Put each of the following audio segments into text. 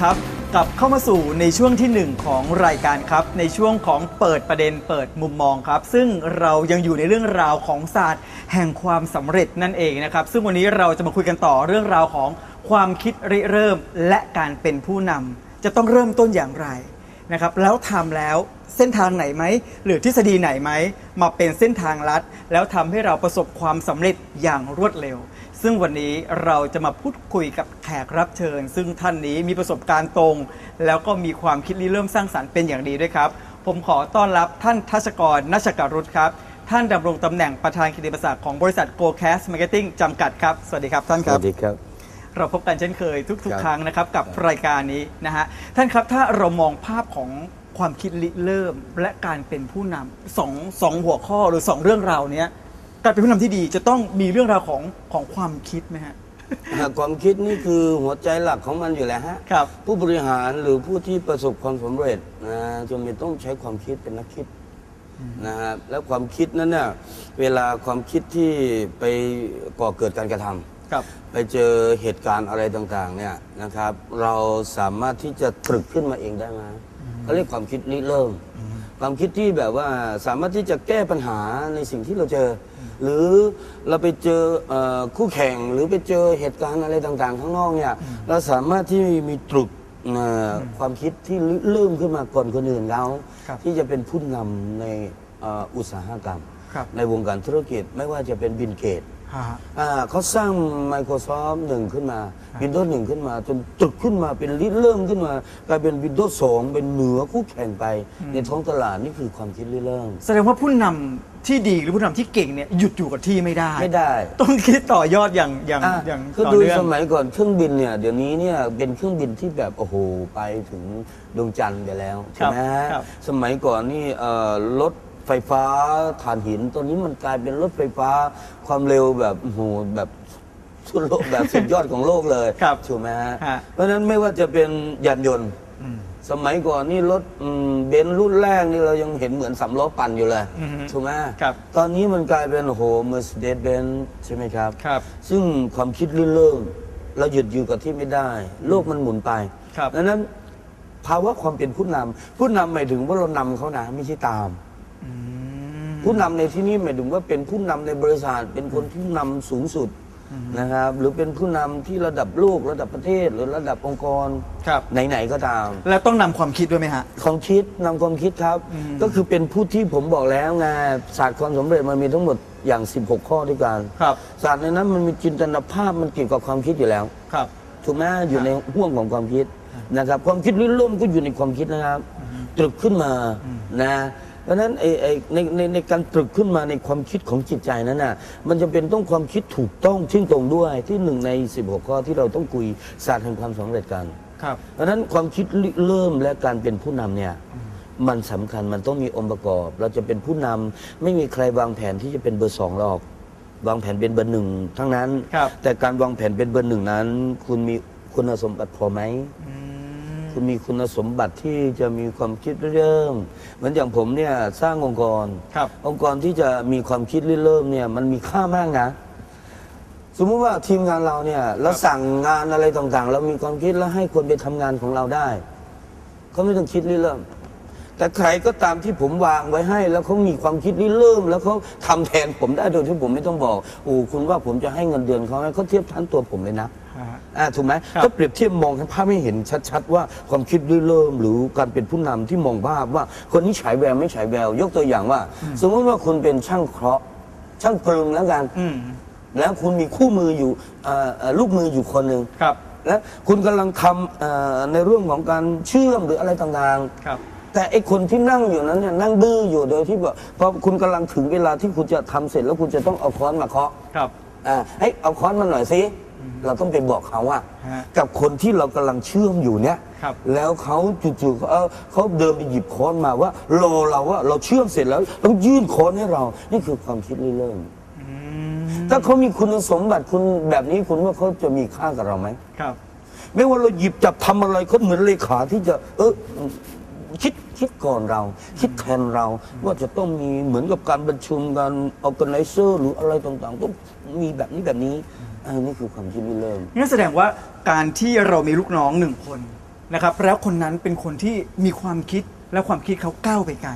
ครับ กลับเข้ามาสู่ในช่วงที่หนึ่งของรายการครับ ในช่วงของเปิดประเด็นเปิดมุมมองครับ ซึ่งเรายังอยู่ในเรื่องราวของศาสตร์ แห่งความสำเร็จนั่นเองนะครับ ซึ่งวันนี้เราจะมาคุยกันต่อเรื่องราวของความคิดริเริ่มและการเป็นผู้นำจะต้องเริ่มต้นอย่างไรนะครับ แล้วทำแล้ว เส้นทางไหนไหม หรือทฤษฎีไหนไหม มาเป็นเส้นทางลัด แล้วทำให้เราประสบความสำเร็จอย่างรวดเร็ว ซึ่งวันนี้เราจะมาพูดคุยกับแขกรับเชิญ ซึ่งท่านนี้มีประสบการณ์ตรง แล้วก็มีความคิดริเริ่มสร้างสรรค์เป็นอย่างดีด้วยครับ ผมขอต้อนรับท่านทัชกรนัชการุธครับ ท่านดำรงตำแหน่งประธานกิติมศักดิ์ของบริษัท Go Cast Marketing จำกัดครับ สวัสดีครับท่านสครับวัสดีครับเราพบกันเช่นเคยทุกครับๆครั้งนะครับกับรายการนี้นะฮะท่านครับถ้าเรามองภาพของ ความคิดริเริ่มและการเป็นผู้นำสองสองหัวข้อหรือสองเรื่องราวเนี้ยการเป็นผู้นำที่ดีจะต้องมีเรื่องราวของของความคิดไหมฮะอ่าความคิดนี่คือหัวใจหลักของมันอยู่แล้วฮะครับ ผู้บริหารหรือผู้ที่ประสบความสำเร็จนะจำเป็นต้องใช้ความคิดเป็นนักคิดนะครับแล้วความคิดนั้นเนี่ยเวลาความคิดที่ไปก่อเกิดการกระทำครับ ไปเจอเหตุการณ์อะไรต่างๆเนี่ยนะครับ เราสามารถที่จะตรึกขึ้นมาเองได้ไหม เขาเรียกความคิดริเริ่ม ความคิดที่แบบว่าสามารถที่จะแก้ปัญหาในสิ่งที่เราเจอ หรือเราไปเจอเอ่อคู่แข่งหรือไปเจอเหตุการณ์อะไรต่างๆ ข้างนอกเนี่ยเราสามารถที่มีตรึกเอ่อความคิดที่ริเริ่มขึ้นมาก่อนคนอื่นเราครับที่จะเป็นผู้นำในเอ่ออุตสาหกรรมครับในวงการธุรกิจไม่ว่าจะเป็นบินเกต ฮะอ่าเขาสร้าง Microsoft หนึ่งขึ้นมา Windows หนึ่งขึ้นมา จนตรึกขึ้นมาเป็นริเริ่มขึ้นมากลายเป็น Windows 2เป็นเหนือคู่แข่งไป ในท้องตลาดนี่คือความคิดริเริ่ม แสดงว่าผู้นำที่ดีหรือผู้นำที่เก่งเนี่ยหยุดอยู่กับที่ไม่ได้ ไม่ได้ ต้องคิดต่อยอดอย่างอย่างอะอย่างคือต่อดูเนื่อง สมัยก่อนเครื่องบินเนี่ยเดี๋ยวนี้เนี่ยเป็นเครื่องบินที่แบบโอ้โหไปถึงดวงจันทร์ไปแล้ว ใช่ไหมฮะครับสมัยก่อนนี่เอ่อรถ ไฟฟ้าถ่านหินตอนนี้มันกลายเป็นรถไฟฟ้าความเร็วแบบโอ้โหแบบสุดโลกแบบสุดยอดของโลกเลยครับถูกไหมฮะฮะ เพราะฉะนั้นไม่ว่าจะเป็นยานยนต์สมัยก่อนนี่รถอืมเบนซ์รุ่นแรกนี่เรายังเห็นเหมือนสำล้อปั่นอยู่เลยอือฮึถูกไหมครับ ตอนนี้มันกลายเป็นโอ้โห Mercedes Benz ใช่ไหมครับ ครับ ซึ่งความคิดริเริ่มเราหยุดอยู่กับที่ไม่ได้ โลกมันหมุนไปครับ ดังนั้น ภาวะความเป็นผู้นำผู้นำหมายถึงว่าเรานำเขานะไม่ใช่ตามอืม ผู้นำในที่นี้หมายถึงว่าเป็นผู้นำในบริษัทเป็นคนที่นำสูงสุดนะครับ หรือเป็นผู้นำที่ระดับโลกระดับประเทศ หรือระดับองค์กรครับ ไหนๆก็ตาม แล้วต้องนำความคิดด้วยไหมฮะ ความคิดนำความคิดครับ ก็คือเป็นผู้ที่ผมบอกแล้วไงศาสตร์ความสำเร็จมันมีทั้งหมดอย่าง 16 ข้อด้วยกันครับ ศาสตร์ในนั้นมันมีจินตนาภาพมันเกี่ยวกับความคิดอยู่แล้วครับ ถูกไหมอยู่ในห่วงของความคิดนะครับ ความคิดริเริ่มก็อยู่ในความคิดนะครับตรึกขึ้นมานะ เพราะฉะนั้นไอ้ไอ้ในในในการตรึกขึ้นมาในความคิดของจิตใจนั้นน่ะมันจะเป็นต้องความคิดถูกต้องชื่งตรงด้วยที่หนึ่งใน 16 ข้อที่เราต้องคุยศาสตร์แห่งความสำเร็จกันครับเพราะฉะนั้นความคิดริเริ่มและการเป็นผู้นำเนี่ยมันสำคัญมันต้องมีองค์ประกอบ เราจะเป็นผู้นำไม่มีใครวางแผนที่จะเป็นเบอร์สองหรอก วางแผนเป็นเบอร์หนึ่งทั้งนั้น ครับ แต่การวางแผนเป็นเบอร์หนึ่งนั้น คุณมีคุณสมบัติพอไหม อืม คุณมีคุณสมบัติที่จะมีความคิดริเริ่ม เหมือนอย่างผมเนี่ยสร้างองค์กร ครับองค์กรที่จะมีความคิดริเริ่มเนี่ยมันมีค่ามากนะ สมมุติว่าทีมงานเราเนี่ยเราสั่งงานอะไรต่างๆ เรามีความคิดแล้วให้คนไปทำงานของเราได้เขาไม่ต้องคิดริเริ่ม แต่ใครก็ตามที่ผมวางไว้ให้ แล้วเขามีความคิดริเริ่ม แล้วเขาทำแทนผมได้โดยที่ผมไม่ต้องบอกโอ้คุณว่าผมจะให้เงินเดือนเขาไหมเขาเทียบทันตัวผมเลยนะฮะอ่าถูกไหมครับถ้าเปรียบเทียบมองให้ภาพให้เห็นชัดๆ ว่าความคิดริเริ่ม หรือการเป็นผู้นำที่มองภาพว่าคนนี้ฉายแววไม่ฉายแวว ยกตัวอย่างว่า สมมติว่าคุณเป็นช่างเคราะห์ช่างกลึงแล้วกันอืมแล้วคุณมีคู่มืออยู่เอ่อเอ่อลูกมืออยู่คนหนึ่งครับ และคุณกำลังทำเอ่อในเรื่องของการเชื่อมหรืออะไรต่างครับๆ แต่ไอคนที่นั่งอยู่นั้นเนี่ยนั่งดื้ออยู่โดยที่แบบพอคุณกำลังถึงเวลาที่คุณจะทำเสร็จแล้วคุณจะต้องเอาค้อนมาเคาะ ครับ อ่าให้เอาค้อนมาหน่อยสิเราต้องไปบอกเขาว่า ฮะกับคนที่เรากำลังเชื่อมอยู่เนี่ยครับ แล้วเขาจู่ๆเขาเอาเขาเดินไปหยิบค้อนมาว่ารอเราว่าเราเชื่อมเสร็จแล้วต้องยื่นค้อนให้เรา นี่คือความคิดริเริ่ม อืมถ้าเขามีคุณสมบัติคุณแบบนี้คุณว่าเขาจะมีค่ากับเราไหม ครับ ไม่ว่าเราหยิบจับทำอะไรเขาเหมือนเลขาที่จะ เออ คิดคิดก่อนเรา คิดแทนเราว่าจะต้องมีเหมือนกับการประชุมการ organizer หรืออะไรต่างๆ ต้องมีแบบนี้แบบนี้อันนี้คือความคิดริเริ่มงั้นแสดงว่าการที่เรามีลูกน้องหนึ่งคนนะครับแล้วคนนั้นเป็นคนที่มีความคิดและความคิดเขาก้าวไปไกล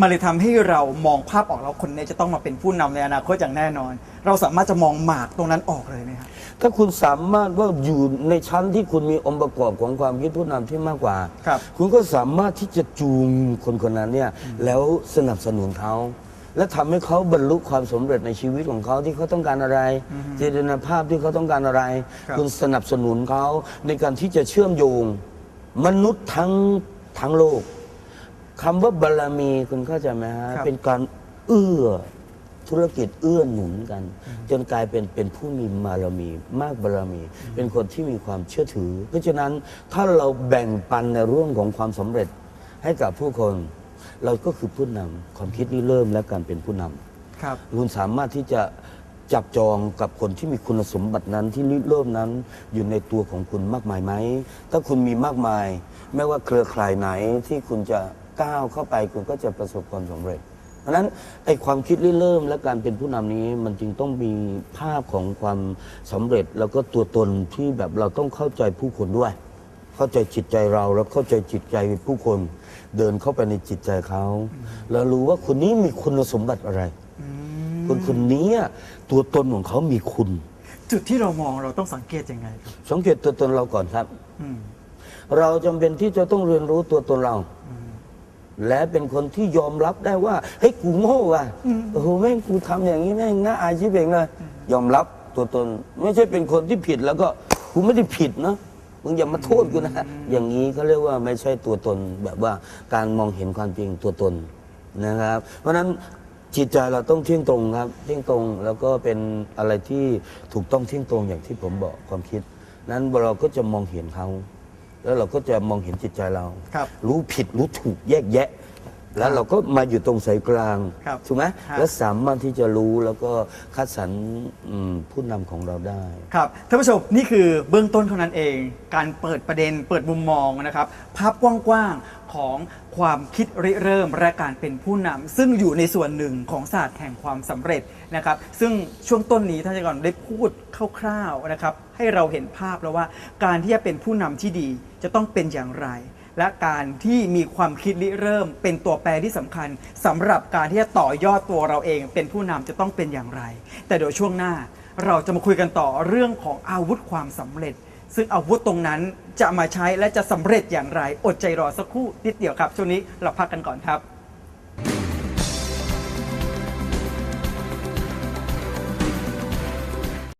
มันเลยทำให้เรามองภาพออกแล้วคนนี้จะต้องมาเป็นผู้นำในอนาคตอย่างแน่นอน เราสามารถจะมองหมากตรงนั้นออกเลยไหมครับ ถ้าคุณสามารถว่าอยู่ในชั้นที่คุณมีองค์ประกอบของความคิดผู้นำที่มากกว่าครับคุณก็สามารถที่จะจูงคนคนนั้นเนี่ยแล้วสนับสนุนเขา และทำให้เขาบรรลุความสำเร็จในชีวิตของเขาที่เขาต้องการอะไรเจตนาภาพที่เขาต้องการอะไร ครับ คุณสนับสนุนเขาในการที่จะเชื่อมโยง มนุษย์ทั้งทั้งโลก คำว่าบารมีคุณเข้าใจไหมฮะครับเป็นการเอื้อธุรกิจเอื้อหนุนกัน จนกลายเป็นเป็นผู้มีบารมีมากบารมี เป็นคนที่มีความเชื่อถือ เพราะฉะนั้นถ้าเราแบ่งปันในเรื่องของความสำเร็จให้กับผู้คน เราก็คือผู้นำความคิดริเริ่มและการเป็นผู้นำครับคุณสามารถที่จะจับจองกับคนที่มีคุณสมบัตินั้นที่ริเริ่มนั้นอยู่ในตัวของคุณมากมายไหมถ้าคุณมีมากมาย ไม่ว่าเครือข่ายไหนที่คุณจะ ก้าวเข้าไปคุณก็จะประสบความสำเร็จ เพราะฉะนั้นไอ้ความคิดริเริ่มและการเป็นผู้นำนี้มันจึงต้องมีภาพของความสำเร็จ แล้วก็ตัวตนที่แบบเราต้องเข้าใจผู้คนด้วย เข้าใจจิตใจเราแล้วเข้าใจจิตใจผู้คน เดินเข้าไปในจิตใจเขาแล้วรู้ว่าคนนี้มีคุณสมบัติอะไรคนคนนี้ตัวตนของเขามีคุณ จุดที่เรามองเราต้องสังเกตยังไงครับสังเกตตัวตนเราก่อนครับอืมเราจำเป็นที่จะต้องเรียนรู้ตัวตนเรา และเป็นคนที่ยอมรับได้ว่าเฮ้ยกูโง่ว่ะโอ้โหแม่งกูทำอย่างนี้แม่งน่าอายชิบเองเลยยอมรับตัวตน ไม่ใช่เป็นคนที่ผิดแล้วก็กูไม่ได้ผิดนะมึงอย่ามาโทษกูนะอย่างนี้เขาเรียกว่าไม่ใช่ตัวตนแบบว่าการมองเห็นความจริงตัวตนนะครับ เพราะฉะนั้นจิตใจเราต้องเที่ยงตรงครับ เที่ยงตรงแล้วก็เป็นอะไรที่ถูกต้องเที่ยงตรงอย่างที่ผมบอกความคิด นั้นเราก็จะมองเห็นเขา แล้วเราก็จะมองเห็นจิตใจเราครับรู้ผิดรู้ถูกแยกแยะ แล้วเราก็มาอยู่ตรงสายกลางครับถูกไหมครับ แล้วสามารถที่จะรู้แล้วก็คัดสรรอืมผู้นำของเราได้ ครับท่านผู้ชมนี่คือเบื้องต้นเท่านั้นเอง การเปิดประเด็นเปิดมุมมองนะครับ ภาพกว้างๆของความคิดริเริ่มและการเป็นผู้นำซึ่งอยู่ในส่วนหนึ่งของศาสตร์แห่งความสำเร็จนะครับ ซึ่งช่วงต้นนี้ท่านอาจารย์ก่อนได้พูดคร่าวๆนะครับ ให้เราเห็นภาพแล้วว่าการที่จะเป็นผู้นำที่ดีจะต้องเป็นอย่างไร และการที่มีความคิดริเริ่ม เป็นตัวแปรที่สำคัญสำหรับการที่จะต่อยอดตัวเราเอง เป็นผู้นำจะต้องเป็นอย่างไร แต่เดี๋ยวช่วงหน้าเราจะมาคุยกันต่อเรื่องของอาวุธความสำเร็จ ซึ่งอาวุธตรงนั้นจะมาใช้และจะสำเร็จอย่างไร อดใจรอสักครู่นิดเดียวครับ ช่วงนี้เราพักกันก่อนครับ